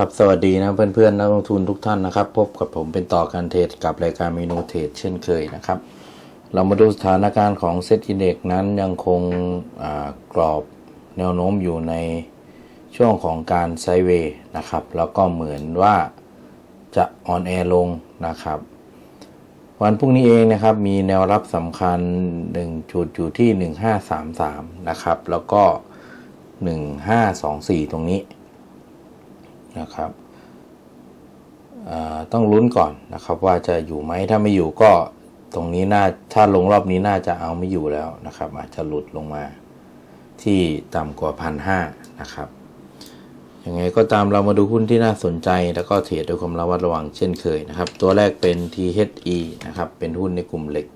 ครับสวัสดีนะเพื่อนๆนักลงทุนทุกท่านนะครับ พบกับผมเป็นต่อการเทรดกับรายการเมนูเทรดเช่นเคยนะครับ เรามาดูสถานการณ์ของเซ็ตอินเด็กนั้นยังคงกรอบแนวโน้มอยู่ในช่วงของการไซเวย์นะครับ แล้วก็เหมือนว่าจะออนแอร์ลงนะครับ วันพรุ่งนี้เองนะครับ มีแนวรับสำคัญ 1 จุดอยู่ที่ 1533 นะครับ แล้วก็ 1524 ตรงนี้ นะครับต้องลุ้นก่อนนะครับว่าจะอยู่ไหมถ้าไม่อยู่ก็ตรงนี้น่าถ้าลงรอบนี้น่าจะเอาไม่อยู่แล้วนะครับ อาจจะหลุดลงมาที่ต่ำกว่าพันห้านะครับยังไงก็ตามเรามาดูหุ้นที่น่าสนใจ แล้วก็เทรดด้วยความระมัดระวังเช่นเคยนะครับ ตัวแรกเป็น THE นะครับ เป็นหุ้นในกลุ่มเหล็ก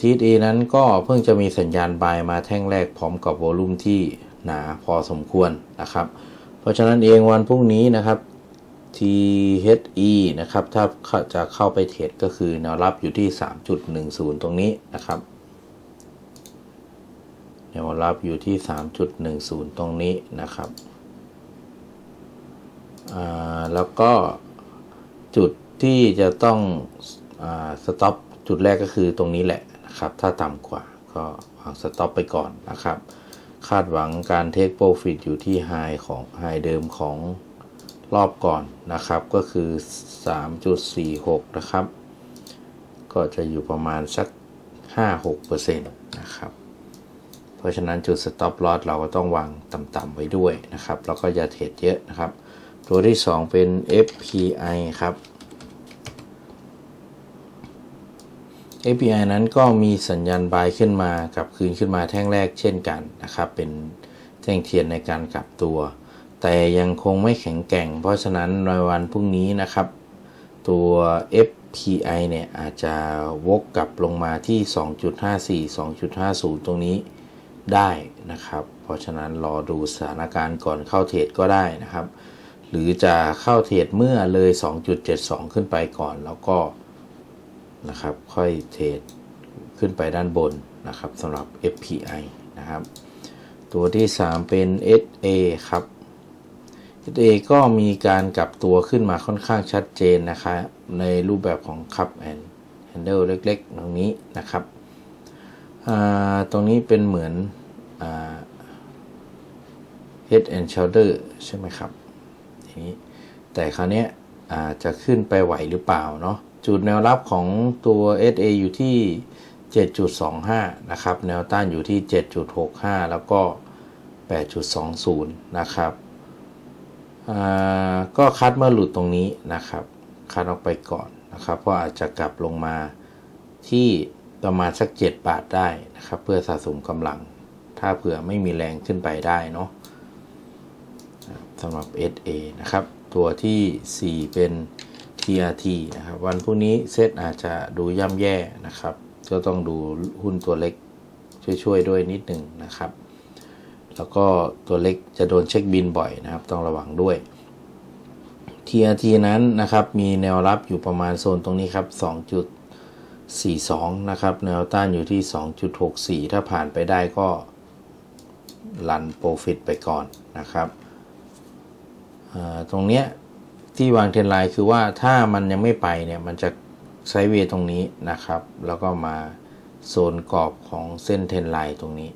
THE นั้นก็เพิ่งจะมีสัญญาณบายมาแท่งแรกพร้อมกับโวลุ่มที่หนาพอสมควรนะครับ ราะฉะนั้นเองวันพรุ่งนี้นะครับ THE นะครับ ถ้าจะเข้าไปเทรดก็คือแนวรับอยู่ที่ 3.10 ตรงนี้นะครับแนวรับอยู่ที่ 3.10 ตรงนี้นะครับ แล้วก็จุดที่จะต้องสต็อปจุดแรกก็คือตรงนี้แหละนะครับ ถ้าต่ำกว่าก็วางสต็อปไปก่อนนะครับ คาดหวังการเทคโปรฟิตอยู่ที่ไฮของไฮเดิมของรอบก่อนนะครับ ก็คือ 3.46 นะครับ ก็จะอยู่ประมาณสัก 5-6%นะครับ เพราะฉะนั้นจุด stop loss เราก็ต้องวางต่ำๆไว้ด้วยนะครับ แล้วก็อย่าเทรดเยอะนะครับ ตัวที่ 2 เป็น FPI ครับ API นั้นก็มีสัญญาณบายขึ้นมากับคืนขึ้นมาแท่งแรกเช่นกันนะครับ เป็นแท่งเทียนในการกลับตัว แต่ยังคงไม่แข็งแกร่ง เพราะฉะนั้นในวันพรุ่งนี้นะครับ ตัว FPI เนี่ยอาจจะวกกลับลงมาที่ 2.54 2.50 ตรงนี้ได้นะครับ เพราะฉะนั้นรอดูสถานการณ์ก่อนเข้าเทรดก็ได้นะครับ หรือจะเข้าเทรดเมื่อเลย 2.72 ขึ้นไปก่อนแล้วก็ นะครับ ค่อยเทรดขึ้นไปด้านบนนะครับสำหรับ FPI นะครับ ตัวที่ 3 เป็น SA ครับ SA ก็มีการกลับตัวขึ้นมาค่อนข้างชัดเจนนะครับในรูปแบบของคัพแอนด์แฮนเดิลเล็กๆ ตรงนี้นะครับ ตรงนี้เป็นเหมือน head and shoulder ใช่ไหมครับทีนี้แต่คราวนี้จะขึ้นไปไหวหรือเปล่าเนาะ จุดแนวรับของตัว SA อยู่ที่ 7.25 นะครับ แนวต้านอยู่ที่ 7.65 แล้วก็ 8.20 นะครับก็คัดเมื่อหลุดตรงนี้นะครับ คัดออกไปก่อนนะครับเพราะอาจจะกลับลงมาที่ประมาณสัก 7 บาทได้นะครับ เพื่อสะสมกำลัง ถ้าเผื่อไม่มีแรงขึ้นไปได้เนาะสำหรับ SA นะครับ ตัวที่ 4 เป็น TRT นะครับ วันพรุ่งนี้เซตอาจจะดูย่ำแย่นะครับ ก็ต้องดูหุ้นตัวเล็กช่วยๆด้วยนิดหนึ่งนะครับ แล้วก็ตัวเล็กจะโดนเช็คบินบ่อยนะครับ ต้องระวังด้วย TRT นั้นนะครับ มีแนวรับอยู่ประมาณโซนตรงนี้ครับ 2.42 นะครับ แนวต้านอยู่ที่ 2.64 ถ้าผ่านไปได้ก็ลันโปรฟิตไปก่อนนะครับ ตรงเนี้ย ที่วางเทรนไลน์คือว่าถ้ามันยังไม่ไปเนี่ยมันจะไซเวย์ตรงนี้นะครับ แล้วก็มาโซนกรอบของเส้นเทรนไลน์ตรงนี้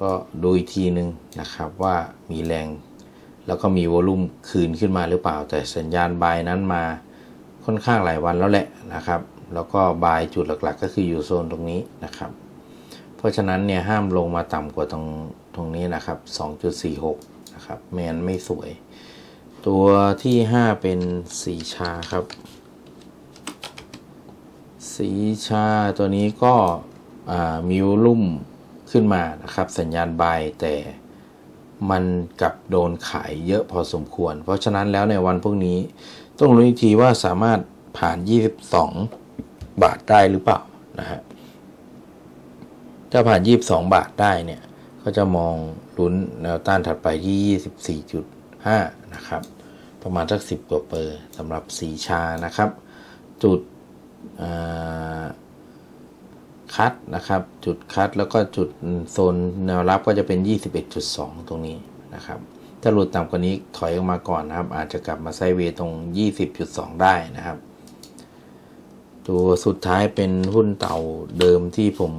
ก็ดูอีกทีนึงนะครับว่ามีแรง แล้วก็มีวอลุ่มคืนขึ้นมาหรือเปล่า แต่สัญญาณบายนั้นมาค่อนข้างหลายวันแล้วแหละนะครับ แล้วก็บายจุดหลักๆ ก็คืออยู่โซนตรงนี้นะครับ เพราะฉะนั้นเนี่ยห้ามลงมาต่ำกว่าตรงตรงนี้นะครับ 2.46 นะครับแมนไม่สวย ตัวที่ 5 เป็นสีชาครับ สีชาตัวนี้ก็มีวลุ่มขึ้นมานะครับ สัญญาณบายแต่มันกับโดนขายเยอะพอสมควร เพราะฉะนั้นแล้วในวันพวกนี้ต้องรู้อีกทีว่าสามารถผ่าน 22 บาทได้หรือเปล่านะฮะถ้าผ่าน 22 บาทได้เนี่ย ก็จะมองลุ้นแนวต้านถัดไปที่ 5 นะครับ ประมาณสักสิบกว่าเปอร์สำหรับสีชานะครับ จุดคัดนะครับ จุดคัดแล้วก็จุดโซนแนวรับก็จะเป็น 21.2 ตรงนี้นะครับ ถ้าหลุดต่ำกว่านี้ถอยออกมาก่อนนะครับ อาจจะกลับมาไซด์เวย์ตรง 20.2 ได้นะครับ ตัวสุดท้ายเป็นหุ้นเต่าเดิมที่ผม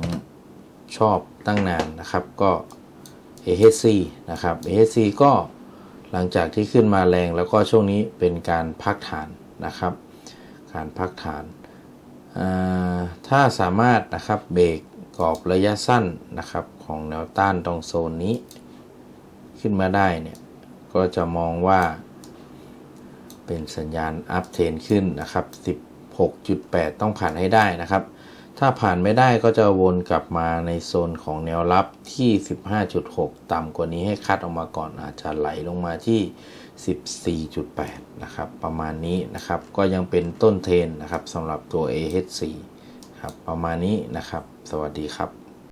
ชอบตั้งนานนะครับ ก็ AHC นะครับ AHC ก็ หลังจากที่ขึ้นมาแรงแล้วก็ช่วงนี้เป็นการพักฐานนะครับ การพักฐาน ถ้าสามารถนะครับเบรกกรอบระยะสั้นนะครับของแนวต้านตรงโซนนี้ ขึ้นมาได้เนี่ยก็จะมองว่า เป็นสัญญาณอัพเทรนขึ้นนะครับ 16.8 ต้องผ่านให้ได้นะครับ ถ้าผ่านไม่ได้ก็จะวนกลับมาในโซนของแนวรับที่ 15.6 ต่ำกว่านี้ให้คัดออกมาก่อนอาจจะไหลลงมาที่ 14.8 นะครับ ประมาณนี้นะครับ ก็ยังเป็นต้นเทรนนะครับสำหรับตัว AHC ครับ ประมาณนี้นะครับ สวัสดีครับ